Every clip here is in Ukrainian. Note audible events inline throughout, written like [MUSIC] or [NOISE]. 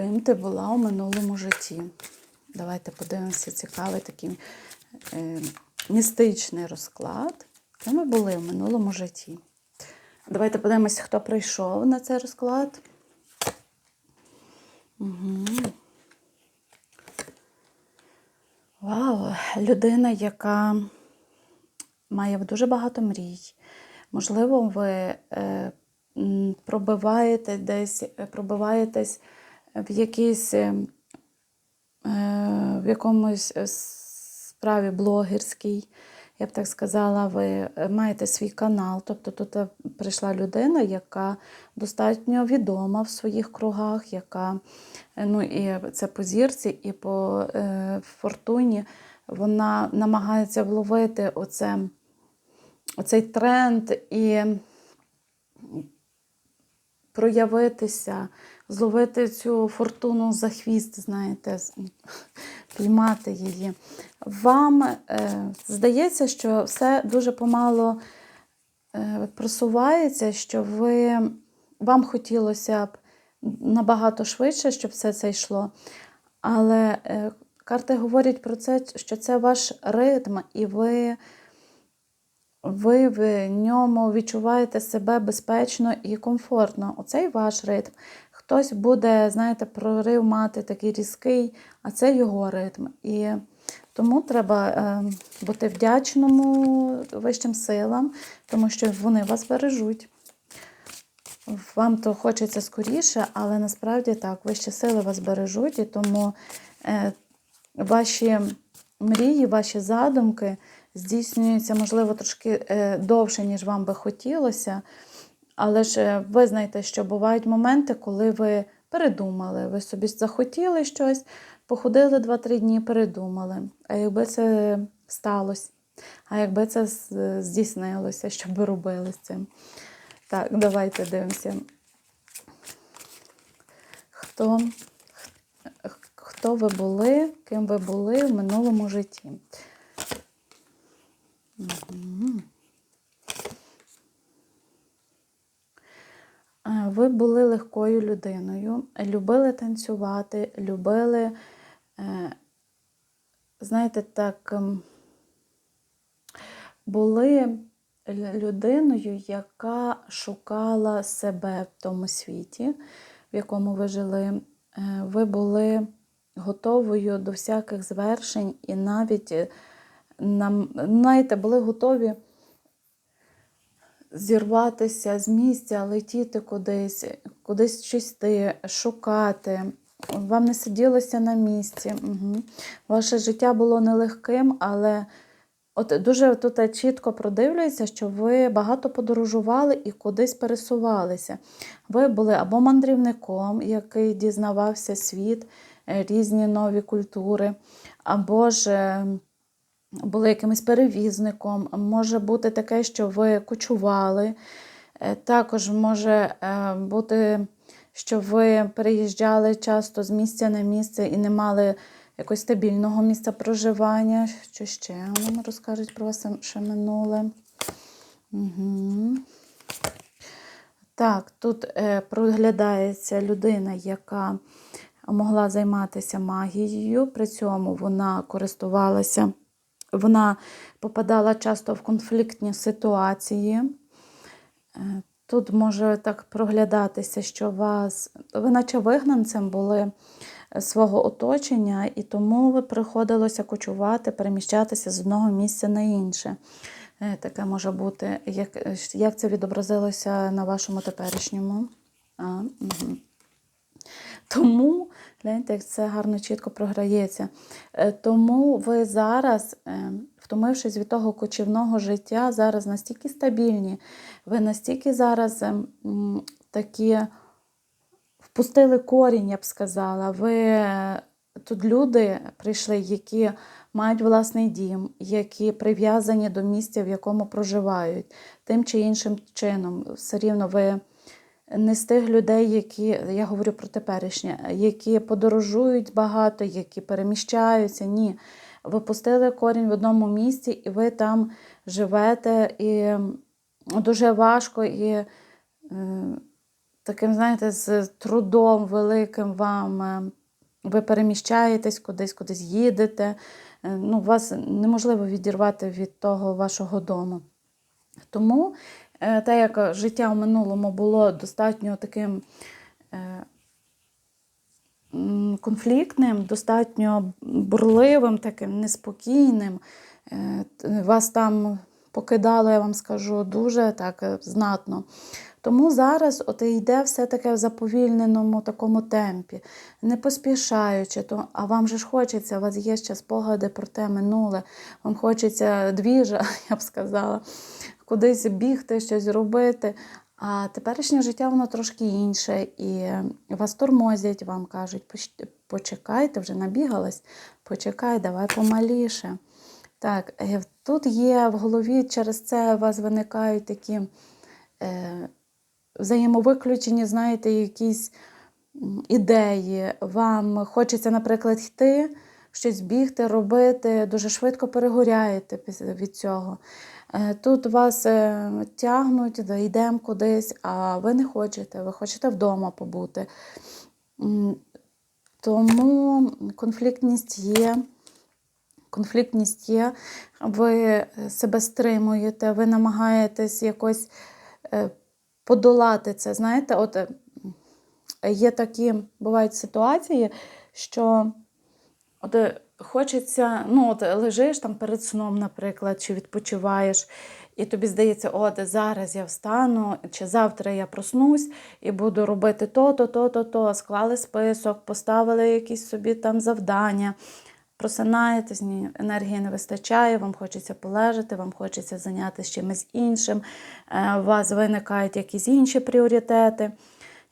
ким ти була у минулому житті. Давайте подивимося цікавий такий е, містичний розклад. Ким ми були в минулому житті. Давайте подивимося, хто прийшов на цей розклад. Угу. Вау, людина, яка має дуже багато мрій. Можливо, ви е, пробиваєте десь, пробиваєтесь в якійсь, е, в якомусь е, справі блогерській. Я б так сказала, ви е, маєте свій канал. Тобто тут е, прийшла людина, яка достатньо відома в своїх кругах, яка е, ну і це по зірці, і по е, фортуні. Вона намагається вловити оце, оцей тренд і проявитися, зловити цю фортуну за хвіст, знаєте, піймати її. Вам е, здається, що все дуже помало е, просувається, що ви, вам хотілося б набагато швидше, щоб все це йшло. Але е, карти говорять про це, що це ваш ритм, і ви, ви в ньому відчуваєте себе безпечно і комфортно. Оцей ваш ритм. Хтось буде, знаєте, прорив мати такий різкий, а це його ритм. І тому треба е, бути вдячному вищим силам, тому що вони вас бережуть. Вам то хочеться скоріше, але насправді так, вищі сили вас бережуть, і тому е, ваші мрії, ваші задумки здійснюються, можливо, трошки е, довше, ніж вам би хотілося. Але ж е, ви знаєте, що бувають моменти, коли ви передумали, ви собі захотіли щось, походили 2-3 дні, передумали. А якби це сталося, а якби це здійснилося, що ви робили з цим? Так, давайте дивимося. Хто, хто ви були, ким ви були в минулому житті? Мгм. Е, Ви були легкою людиною, любили танцювати, любили, е, знаєте, так, ем, були людиною, яка шукала себе в тому світі, в якому ви жили. Е, Ви були готовою до всяких звершень і навіть е, нам, знаєте, були готові зірватися з місця, летіти кудись, кудись йти, шукати. Вам не сиділося на місці. Угу. Ваше життя було нелегким, але от дуже тут чітко продивлюється, що ви багато подорожували і кудись пересувалися. Ви були або мандрівником, який дізнавався світ, е, різні нові культури, або ж. Були якимось перевізником, може бути таке, що ви кочували. Е, Також може е, бути, що ви переїжджали часто з місця на місце і не мали якогось стабільного місця проживання. Що ще нам розкажуть про вас ще минуле? Угу. Так, тут е, проглядається людина, яка могла займатися магією, при цьому вона користувалася, вона попадала часто в конфліктні ситуації. Е, Тут може так проглядатися, що вас, ви наче вигнанцем були е, свого оточення, і тому ви приходилося кочувати, переміщатися з одного місця на інше. Е, Таке може бути. Як, як це відобразилося на вашому теперішньому? А, угу. Тому, гляньте, як це гарно чітко програється. Е, Тому ви зараз, е, втомившись від того кочівного життя, зараз настільки стабільні, ви настільки зараз ем, такі впустили корінь, я б сказала. Ви е, тут люди прийшли, які мають власний дім, які прив'язані до місця, в якому проживають, тим чи іншим чином. Все рівно ви не з тих людей, які, я говорю про теперішнє, які подорожують багато, які переміщаються. Ні. Ви пустили корінь в одному місці, і ви там живете, і дуже важко і е, таким, знаєте, з трудом великим вам. е, Ви переміщаєтесь кудись, кудись їдете. Е, Ну, вас неможливо відірвати від того вашого дому. Тому, те, як життя в минулому було достатньо таким е, конфліктним, достатньо бурливим, таким неспокійним, е, вас там покидало, я вам скажу, дуже так е, знатно. Тому зараз от йде все таке в заповільненому такому темпі, не поспішаючи, то, а вам же ж хочеться, у вас є ще спогади про те минуле, вам хочеться двіжа, [LAUGHS] я б сказала, кудись бігти, щось робити. А теперішнє життя воно трошки інше, і вас тормозять, вам кажуть, почекайте, вже набігалась, почекай, давай помаліше. Так, е, тут є в голові, через це у вас виникають такі е, взаємовиключені, знаєте, якісь ідеї. Вам хочеться, наприклад, йти, щось бігти, робити, дуже швидко перегоряєте від цього. Е, Тут вас е, тягнуть, йдемо кудись, а ви не хочете, ви хочете вдома побути. Тому конфліктність є. Конфліктність є, ви себе стримуєте, ви намагаєтесь якось е, подолати це. Знаєте, от є такі бувають ситуації, що от е, хочеться, ну от лежиш там перед сном, наприклад, чи відпочиваєш, і тобі здається, от зараз я встану, чи завтра я проснусь і буду робити то-то, то-то, то. Склали список, поставили якісь собі там завдання. Просинаєтесь, енергії не вистачає, вам хочеться полежати, вам хочеться зайнятися чимось іншим, е, у вас виникають якісь інші пріоритети.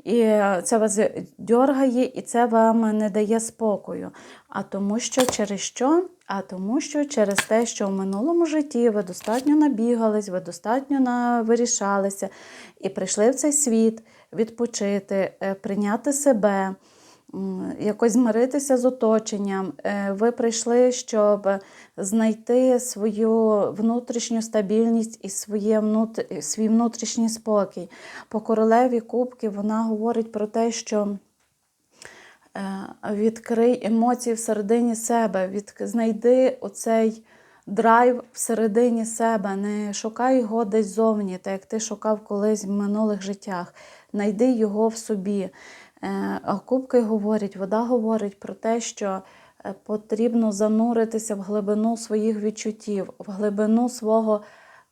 І це вас дьоргає, і це вам не дає спокою. А тому що через що? А тому, що через те, що в минулому житті ви достатньо набігались, ви достатньо навирішалися і прийшли в цей світ відпочити, е, прийняти себе, якось змиритися з оточенням. Е, Ви прийшли, щоб знайти свою внутрішню стабільність і своє внут- свій внутрішній спокій. По королеві Кубки вона говорить про те, що е, відкрий емоції всередині себе, від... знайди оцей драйв всередині себе, не шукай його десь зовні, так як ти шукав колись в минулих життях. Найди його в собі. Е, А кубки говорять, вода говорить про те, що е, потрібно зануритися в глибину своїх відчуттів, в глибину свого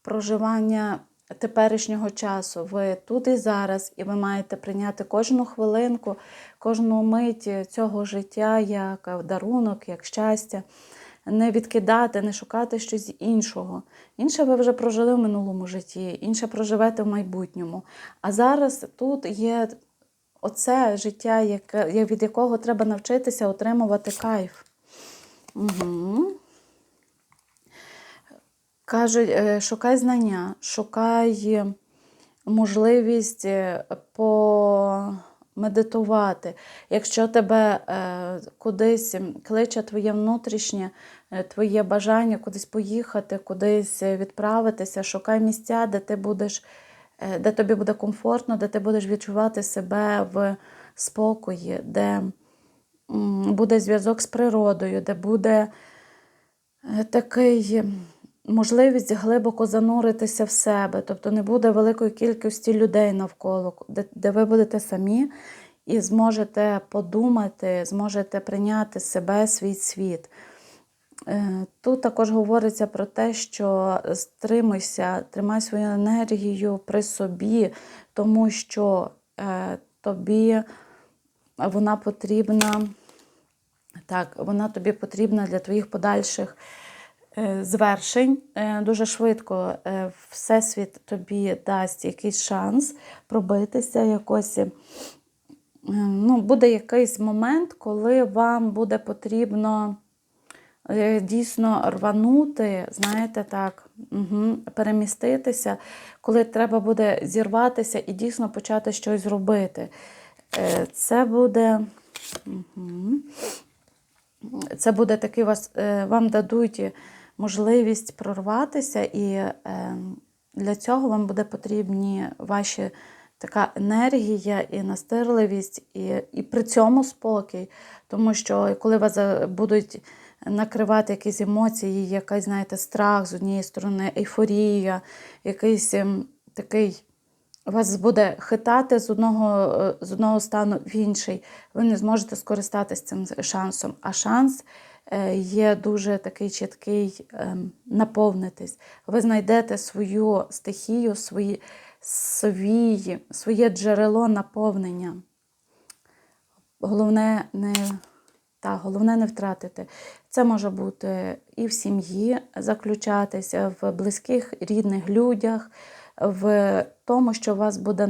проживання теперішнього часу. Ви тут і зараз, і ви маєте прийняти кожну хвилинку, кожну мить цього життя як дарунок, як щастя. Не відкидати, не шукати щось іншого. Інше ви вже прожили в минулому житті, інше проживете в майбутньому. А зараз тут є оце життя, яке, від якого треба навчитися отримувати кайф. Угу. Кажуть, е, шукай знання, шукай можливість е, помедитувати. Якщо тебе е, кудись кличе твоє внутрішнє, твоє бажання кудись поїхати, кудись відправитися, шукай місця, де ти будеш, де тобі буде комфортно, де ти будеш відчувати себе в спокої, де буде зв'язок з природою, де буде е, такий можливість глибоко зануритися в себе, тобто не буде великої кількості людей навколо, де, де ви будете самі і зможете подумати, зможете прийняти себе, свій світ. Е, Тут також говориться про те, що стримуйся, тримай свою енергію при собі, тому що е, тобі вона потрібна, так, вона тобі потрібна для твоїх подальших е, звершень. Дуже швидко Всесвіт тобі дасть якийсь шанс пробитися якось. Ну, буде якийсь момент, коли вам буде потрібно дійсно рванути, знаєте, так, угу, переміститися, коли треба буде зірватися і дійсно почати щось робити. Е, Це буде. Угу. Це буде такий вас, е, вам дадуть можливість прорватися, і е, для цього вам буде потрібні ваші така енергія і настирливість, і, і при цьому спокій. Тому що коли вас будуть накривати якісь емоції, якийсь, знаєте, страх з однієї сторони, ейфорія, якийсь ем, такий вас буде хитати з одного, е, з одного стану в інший, ви не зможете скористатися цим шансом. А шанс е, є дуже такий чіткий ем, наповнитись. Ви знайдете свою стихію, свої, свої, своє джерело наповнення. Головне не, та, головне не втратити. Це може бути і в сім'ї заключатися, в близьких рідних людях, в тому, що вас буде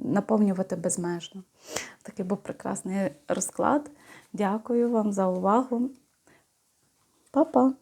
наповнювати безмежно. Такий був прекрасний розклад. Дякую вам за увагу. Па-па!